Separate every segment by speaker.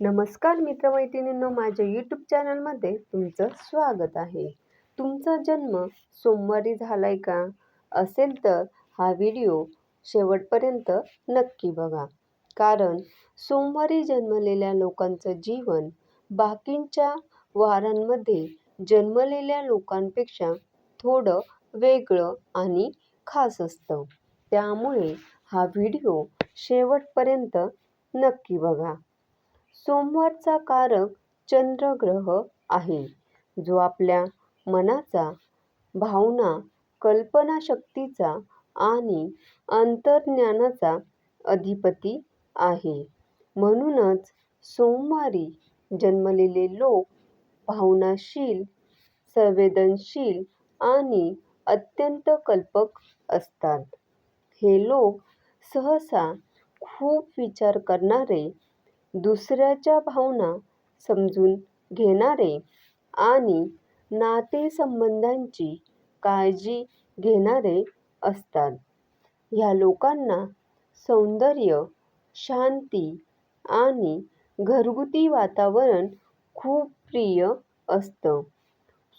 Speaker 1: नमस्कार मित्रमैत्रिणींनो माझ्या यूट्यूब चॅनलमध्ये तुमचं स्वागत आहे. तुमचा जन्म सोमवारी झाला आहे का असेल तर हा व्हिडिओ शेवटपर्यंत नक्की बघा. कारण सोमवारी जन्मलेल्या लोकांचं जीवन बाकींच्या वारांमध्ये जन्मलेल्या लोकांपेक्षा थोडं वेगळं आणि खास असतं. त्यामुळे हा व्हिडिओ शेवटपर्यंत नक्की बघा. सोमवारचा कारक चंद्रग्रह आहे जो आपल्या मनाचा भावना कल्पनाशक्तीचा आणि अंतर्ज्ञानाचा अधिपती आहे. म्हणूनच सोमवारी जन्मलेले लोक भावनाशील संवेदनशील आणि अत्यंत कल्पक असतात. हे लोक सहसा खूप विचार करणारे दुसऱ्याच्या भावना समजून घेणारे आणि नातेसंबंधांची काळजी घेणारे असतात. ह्या लोकांना सौंदर्य शांती आणि घरगुती वातावरण खूप प्रिय असतं.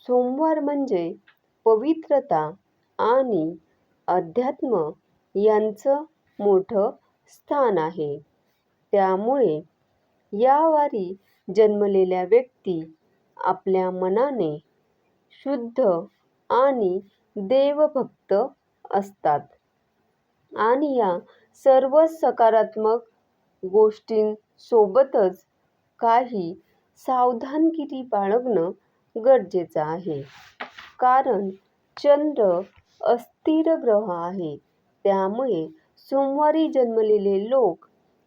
Speaker 1: सोमवार म्हणजे पवित्रता आणि अध्यात्म यांचं मोठं स्थान आहे. त्यामुळे या वारी जन्मलेल्या व्यक्ती आपल्या मनाने शुद्ध आणि देवभक्त असतात. आणि या सर्व सकारात्मक गोष्टींसोबतच काही सावधानगिरी बाळगणं गरजेचं आहे. कारण चंद्र अस्थिर ग्रह आहे. त्यामुळे सोमवारी जन्मलेले लोक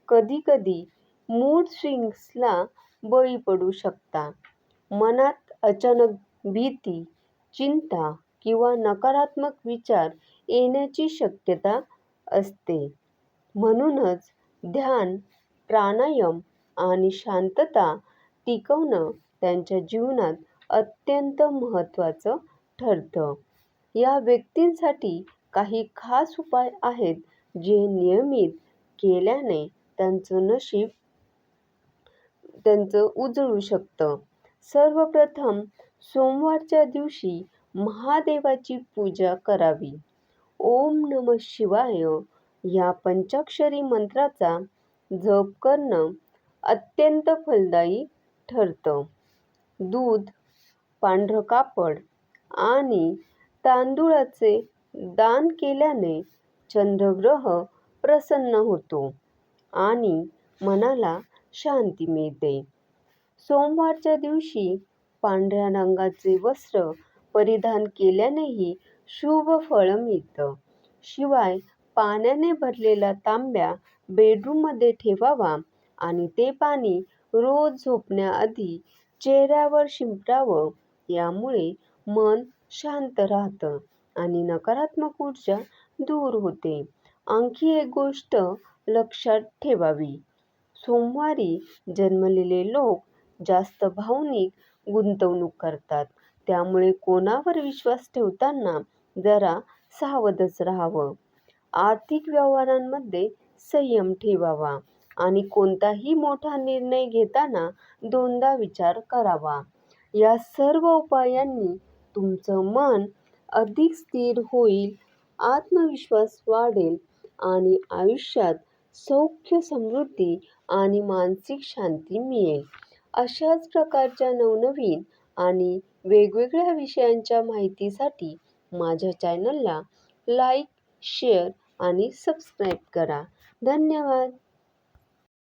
Speaker 1: कधीकधी मूड स्विंग्सला बळी पडू शकता. मनात अचानक भीती चिंता किंवा नकारात्मक विचार येण्याची शक्यता असते. म्हणूनच ध्यान प्राणायाम आणि शांतता टिकवणं त्यांच्या जीवनात अत्यंत महत्त्वाचं ठरतं. या व्यक्तींसाठी काही खास उपाय आहेत जे नियमित केल्याने त्यांचं नशीब त्यांचं उजळू शकतं. सर्वप्रथम सोमवारच्या दिवशी महादेवाची पूजा करावी. ओम नम शिवाय या पंचाक्षरी मंत्राचा जप करणं अत्यंत फलदायी ठरतं. दूध पांढरं कापड आणि तांदूळाचे दान केल्याने चंद्रग्रह प्रसन्न होतो. आणि मनाला शांती मिळते. सोमवारच्या दिवशी पांढऱ्या रंगाचे वस्त्र परिधान केल्यानेही शुभ फळं मिळतं. शिवाय पाण्याने भरलेला तांब्या बेडरूममध्ये ठेवावा आणि ते पाणी रोज झोपण्याआधी चेहऱ्यावर शिंपडावं यामुळे मन शांत राहतं आणि नकारात्मक ऊर्जा दूर होते. आणखी एक गोष्ट लक्षात ठेवावी. सोमवारी जन्मलेले लोक जास्त भावनिक गुंतवणूक करतात. त्यामुळे कोणावर विश्वास ठेवताना जरा सावधच राहावं. आर्थिक व्यवहारांमध्ये संयम ठेवावा आणि कोणताही मोठा निर्णय घेताना दोनदा विचार करावा. या सर्व उपायांनी तुमचं मन अधिक स्थिर होईल आत्मविश्वास वाढेल आणि आयुष्यात सौख्य समृद्धी आणि मानसिक शांती मिळेल. अशाच प्रकारच्या नवनवीन आणि वेगवेगळ्या विषयांच्या माहितीसाठी माझ्या चॅनलला लाईक शेअर आणि सबस्क्राईब करा. धन्यवाद!